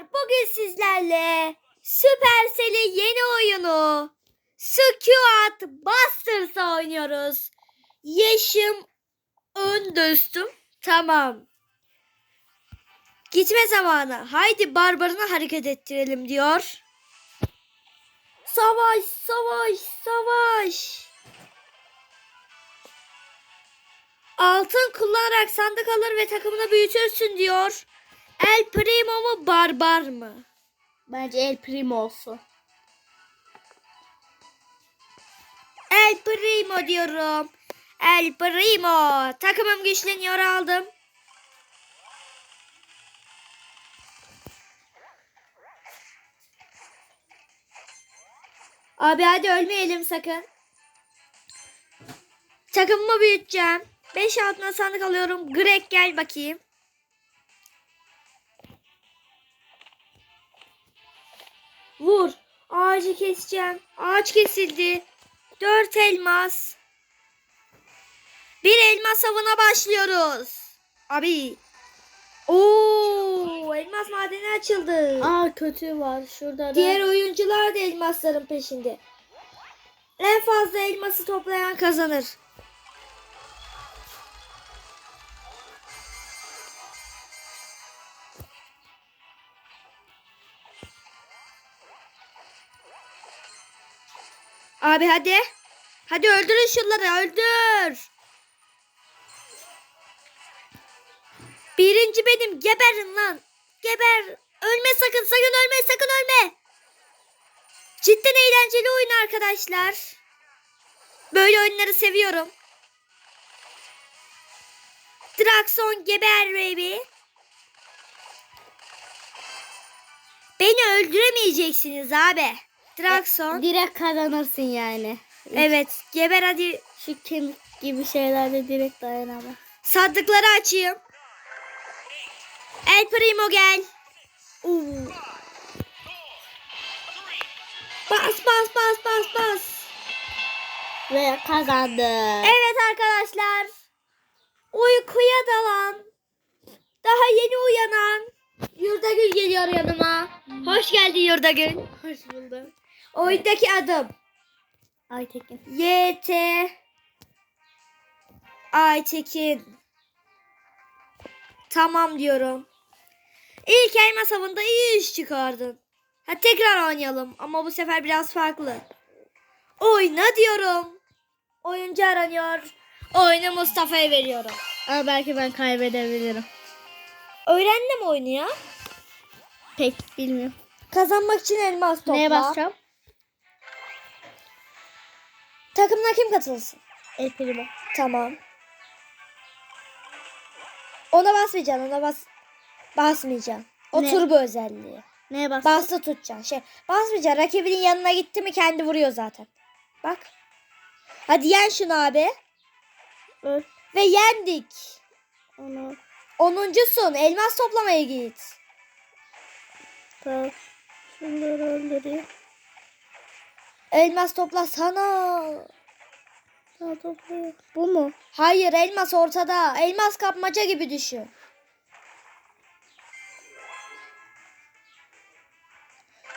bugün sizlerle Supercell'in yeni oyunu Squad Busters oynuyoruz. Yeşim ön dostum. Tamam. Gitme zamanı. Haydi barbarını hareket ettirelim diyor. Savaş, savaş, savaş. Altın kullanarak sandık alır ve takımını büyütürsün diyor. El Primo mu barbar mı? Bence El Primo olsun. El Primo diyorum. El Primo. Takımım güçleniyor aldım. Abi hadi ölmeyelim sakın. Takımımı büyüteceğim. 5 altına sandık alıyorum. Greg gel bakayım. Ağacı keseceğim. Ağaç kesildi. Dört elmas. Bir elmas avına başlıyoruz. Abi. Oo, elmas madeni açıldı. Aa kötü var şurada da. Diğer oyuncular da elmasların peşinde. En fazla elması toplayan kazanır. Abi hadi. Hadi öldürün şunları öldür. Birinci benim geberin lan. Geber. Ölme sakın sakın ölme sakın ölme. Cidden eğlenceli oyun arkadaşlar. Böyle oyunları seviyorum. Drakson geber baby. Beni öldüremeyeceksiniz abi. Drakson. Direkt kazanırsın yani. Evet geber hadi. Şu kemik gibi şeylerde direkt dayanamaz. Sandıkları açayım. El Primo gel. Oo. Bas bas bas bas bas. Ve kazandı. Evet arkadaşlar. Uykuya dalan. Daha yeni uyanan. Yurdagül geliyor yanıma. Hoş geldin Yurdagül. Hoş buldum. Oyundaki adım. Aytekin. YT Aytekin. Tamam diyorum. İlk elmas avında iyi iş çıkardın. Ha tekrar oynayalım ama bu sefer biraz farklı. Oyna diyorum. Oyuncu aranıyor. Oyunu Mustafa'ya veriyorum. Ama belki ben kaybedebilirim. Öğrendin mi oyunu ya? Pek bilmiyorum. Kazanmak için elmas topla. Neye basacağım? Takımına kim katılsın? El Primo. Tamam. Ona basmayacaksın. Ona bas basmayacaksın. O Ne? turbo özelliği. Neye basacağım? Bastı tutacaksın. Şey, basmayacaksın. Rakibinin yanına gitti mi kendi vuruyor zaten. Bak. Hadi yen şunu abi. Öl. Ve yendik. Onu. Onuncusun. Elmas toplamaya git. Tamam. Şunları öldüreyim. Elmas. Daha topluyor. Bu mu? Hayır elmas ortada. Elmas kapmaca gibi düşün.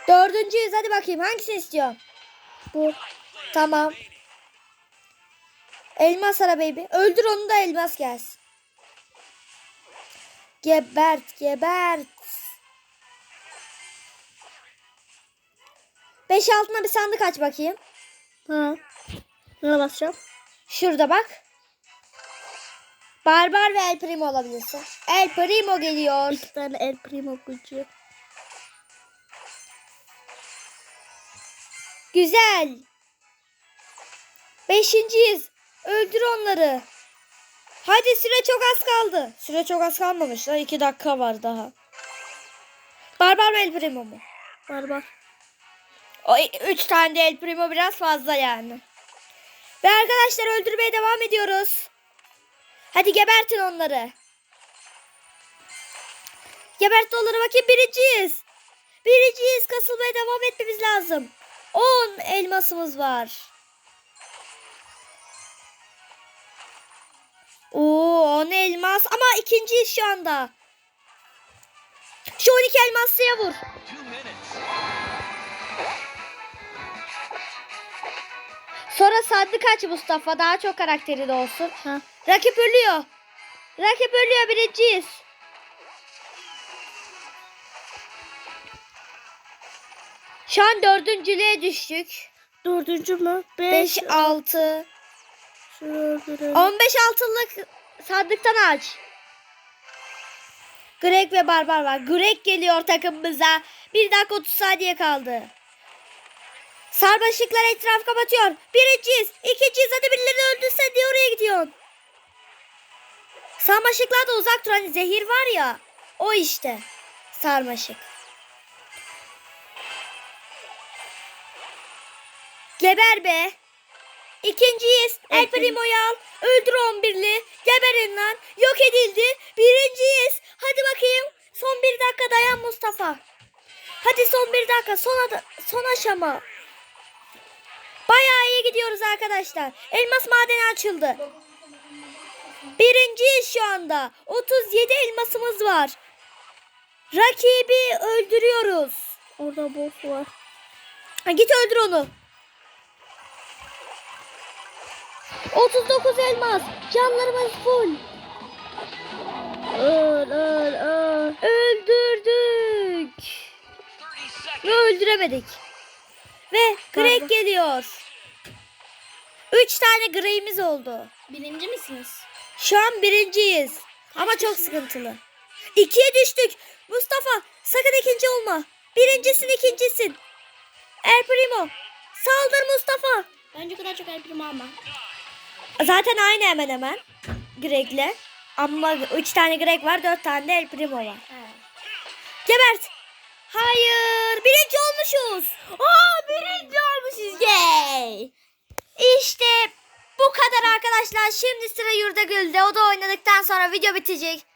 Dördüncüyüz. Hadi bakayım. Hangisini istiyorsun? Bu. Tamam. Elmas ara baby. Öldür onu da elmas gelsin. Gebert, gebert. Beş altına bir sandık aç bakayım. Ha. Neye basacağım? Şurada bak. Barbar ve El Primo olabilirsin. El Primo geliyor. İki tane El Primo gücü. Güzel. Beşinciyiz. Öldür onları. Hadi süre çok az kaldı. Süre çok az kalmamış. Daha iki dakika var daha. Barbar ve El Primo mu? Var. O üç tane de El Primo biraz fazla yani. Ve arkadaşlar öldürmeye devam ediyoruz. Hadi gebertin onları. Gebert onları bakayım birinciyiz. Birinciyiz kasılmaya devam etmemiz lazım. 10 elmasımız var. Oo 10 elmas ama ikinciyiz şu anda. Şu 12 elmaslıya vur. Sonra sandık aç Mustafa. Daha çok karakteri de olsun. Ha. Rakip ölüyor. Rakip ölüyor birinciyiz. Şu an dördüncülüğe düştük. Dördüncü mü? 5 Beş. 6 Şunu öldürelim. 15 altınlık sandıktan aç. Greg ve Barbar var. Greg geliyor takımımıza. 1 dakika 30 saniye kaldı. Sarmaşıklar etraf kapatıyor. Birinciyiz. ikinciyiz. Hadi birileri öldürse diye oraya gidiyorsun. Sarmaşıklarda uzak dur. Hani zehir var ya. O işte. Sarmaşık. Geber be. İkinciyiz. El El Primo. Primo'yu al. Öldür 11'li. Geberin lan. Yok edildi. Birinciyiz. Hadi bakayım. Son bir dakika dayan Mustafa. Hadi son bir dakika. Son, ada- son aşama. Bayağı iyi gidiyoruz arkadaşlar. Elmas madeni açıldı. Birinciyiz şu anda. 37 elmasımız var. Rakibi öldürüyoruz. Orada boss var. Ha, git öldür onu. 39 elmas. Canlarımız full. Öl öl öl. Öldürdük. Ve öldüremedik. Ve Greg geliyor. 3 tane Greg'imiz oldu. Birinci misiniz? Şu an birinciyiz. Ama çok sıkıntılı. İkiye düştük. Mustafa sakın ikinci olma. Birincisin ikincisin. El Primo. Saldır Mustafa. Bence kadar çok el primo ama. Zaten aynı hemen hemen. Greg'le. Ama 3 tane Greg var 4 tane de El Primo var. Gebert. Hayır. Birinci olmuşuz. Aa birinci olmuşuz. Yay. İşte bu kadar arkadaşlar. Şimdi sıra Yurda Gül'de. O da oynadıktan sonra video bitecek.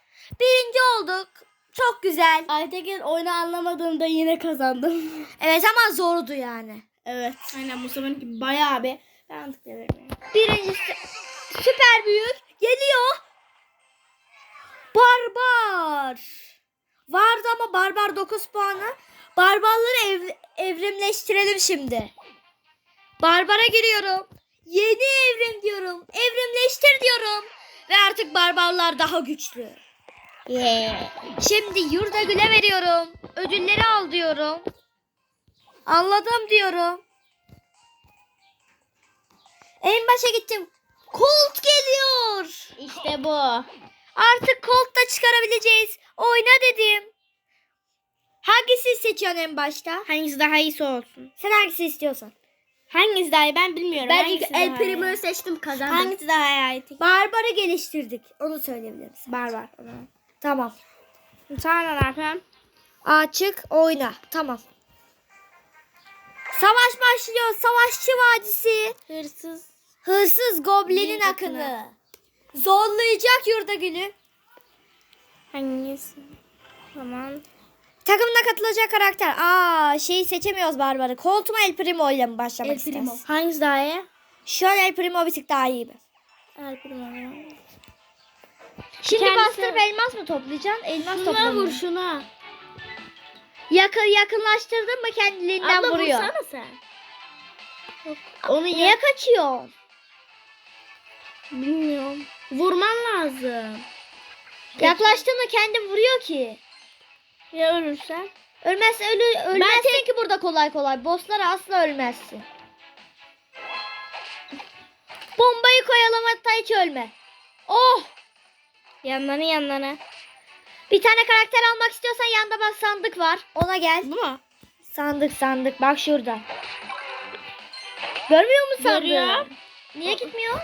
Birinci olduk. Çok güzel. Aytekin oyunu anlamadığımda yine kazandım. Evet ama zordu yani. evet. Aynen Mustafa'nınki bayağı bir. Ben tıklayabilirim. Birincisi süper büyük geliyor. Barbar. Vardı ama barbar 9 puanı. Barbarları ev, evrimleştirelim şimdi. Barbara giriyorum. Yeni evrim diyorum. Evrimleştir diyorum. Ve artık barbarlar daha güçlü. Yeah. Şimdi Yurda Gül'e veriyorum. Ödülleri al diyorum. Anladım diyorum. En başa gittim. Colt geliyor. İşte bu. Artık Colt da çıkarabileceğiz. Oyna dedim. Hangisini seçiyorsun en başta? Hangisi daha iyisi olsun? Sen hangisini istiyorsan. Hangisi daha iyi ben bilmiyorum. Ben Hangisi ilk El Primo'yu iyi? seçtim kazandım. Hangisi daha iyi? Barbar'ı geliştirdik. Onu söyleyebiliriz. Barbar. Tamam. Sonra ne yapayım? Açık oyna. Tamam. Savaş başlıyor. Savaşçı Vadisi. Hırsız. Hırsız goblinin akını. akını. Zorlayacak yurda gülü. Hangisi? Tamam. Takımına katılacak karakter. Aa şeyi seçemiyoruz Barbar'ı. Mu El Primo ile mi başlamak isteriz? Hangisi daha iyi? Şu an El Primo bir tık daha iyi. mi? El Primo. Şimdi Kendisi- bastırıp elmas mı toplayacaksın? Elmas Şuna toplamayı. vur şuna. Yakın, yakınlaştırdın mı kendiliğinden Abla vuruyor. vursana sen. Onu Niye ya kaçıyorsun? bilmiyorum. Vurman lazım. Yaklaştığında kendi vuruyor ki. Ya ölürsen? Ölmezsin ölü, ölmezsin ki burada kolay kolay. Bosslara asla ölmezsin. Bombayı koyalım hatta hiç ölme. Oh! Yanlarına yanlarına. Bir tane karakter almak istiyorsan yanda bak sandık var. Ona gel. Bu mu? Sandık sandık bak şurada. Görmüyor musun sandığı? Görüyorum. Niye gitmiyor?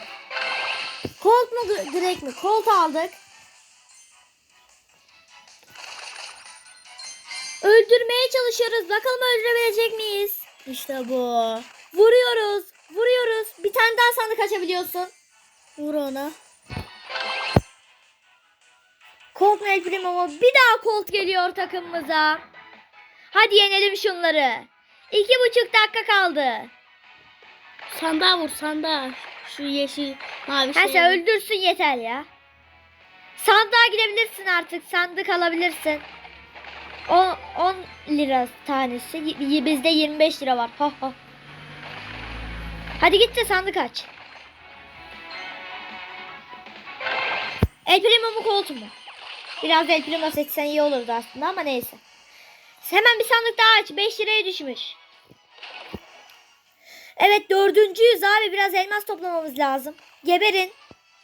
Colt mu Greg mi? Colt aldık. Öldürmeye çalışıyoruz. Bakalım öldürebilecek miyiz? İşte bu. Vuruyoruz. Vuruyoruz. Bir tane daha sandık açabiliyorsun. Vur ona. Colt Primo mu? Bir daha Colt geliyor takımımıza. Hadi yenelim şunları. İki buçuk dakika kaldı. Sandığa vur sandığa. Şu yeşil mavi şey. sen öldürsün yeter ya. Sandığa gidebilirsin artık. Sandık alabilirsin. 10, 10 lira tanesi. Bizde 25 lira var. Ha ha. Hadi git de sandık aç. El Primo mu Colt mu? Biraz El Primo seçsen iyi olurdu aslında ama neyse. Hemen bir sandık daha aç. 5 liraya düşmüş. Evet dördüncüyüz abi. Biraz elmas toplamamız lazım. Geberin.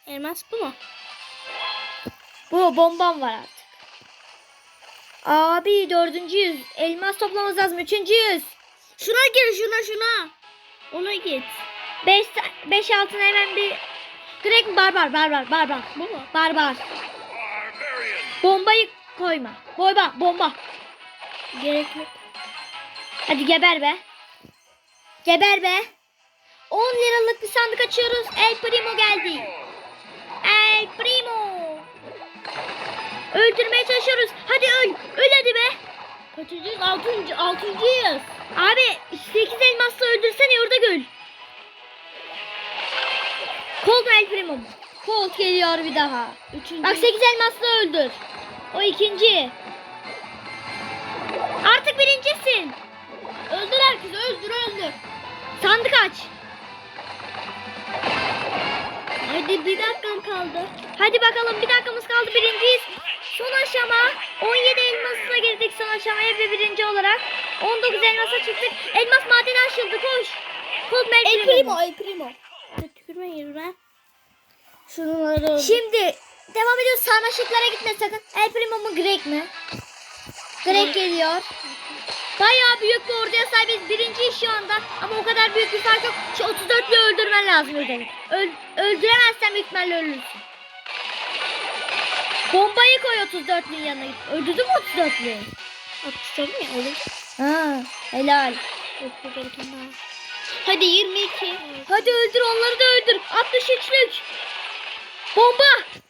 Elmas bu mu? Bu bombam var artık. Abi dördüncüyüz. Elmas toplamamız lazım. Üçüncüyüz. Şuna gir şuna şuna. Ona git. Beş, beş altına hemen bir... Direkt barbar barbar barbar. Bu mu? Barbar. Bombayı koyma. Bomba bomba. Gerek yok. Hadi geber be. Geber be. 10 liralık bir sandık açıyoruz. El Primo geldi. El Primo. Öldürmeye çalışıyoruz. Hadi öl. Öl hadi be. Kaçıncıyız? Altıncı. Altıncıyız. Abi 8 elmasla öldürsene orada göl. Colt El Primo? Colt geliyor bir daha. Üçüncü. Bak 8 elmasla öldür. O ikinci. Artık birincisin. Öldür herkesi. Öldür öldür. Sandık aç. Hadi bir dakikam kaldı. Hadi bakalım bir dakikamız kaldı birinciyiz. Son aşama 17 elmasla girdik son aşamaya ve birinci olarak 19 elmasa çıktık. Elmas madeni açıldı koş. Mu El El Primo primo. El primo. Tükürme yerine. Şunları. Şimdi devam ediyoruz. Sarmaşıklara gitme sakın. El Primo mu Greg mi? Greg geliyor. Bayağı büyük bir orduya sahibiz. Birinciyiz şu anda. Ama o kadar büyük bir fark yok. Şu 34'lü öldürmen lazım özellikle. Öl öldüremezsen büyük ihtimalle ölürsün. Bombayı koy 34'lünün yanına. Öldürdün mü 34'lüyü? Atıştırdım ya olur. Ha, helal. Hadi 22. Hadi öldür onları da öldür. 63'lük. Bomba.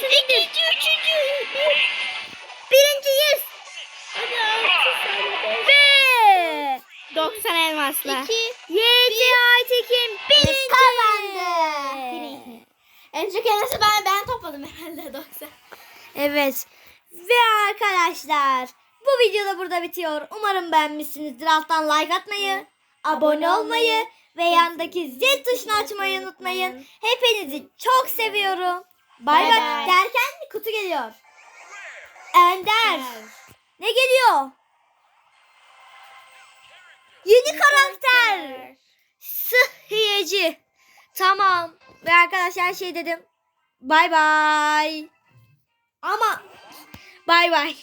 Senindir. İkinci, üçüncü. Birinciyiz. Hadi 6 saniye. Ve 90 elmasla. 2. YT Aytekin birinci. En çok elması ben, ben topladım herhalde 90. Evet. Ve arkadaşlar bu video da burada bitiyor. Umarım beğenmişsinizdir. Alttan like atmayı, abone olmayı ve yandaki zil tuşunu açmayı unutmayın. Hepinizi çok seviyorum. Bay Bay. Derken kutu geliyor. Ender. Ne geliyor? Yeni karakter. Sıhhiyeci. Tamam. Ve arkadaşlar şey dedim. Bay bay. Ama bay bay.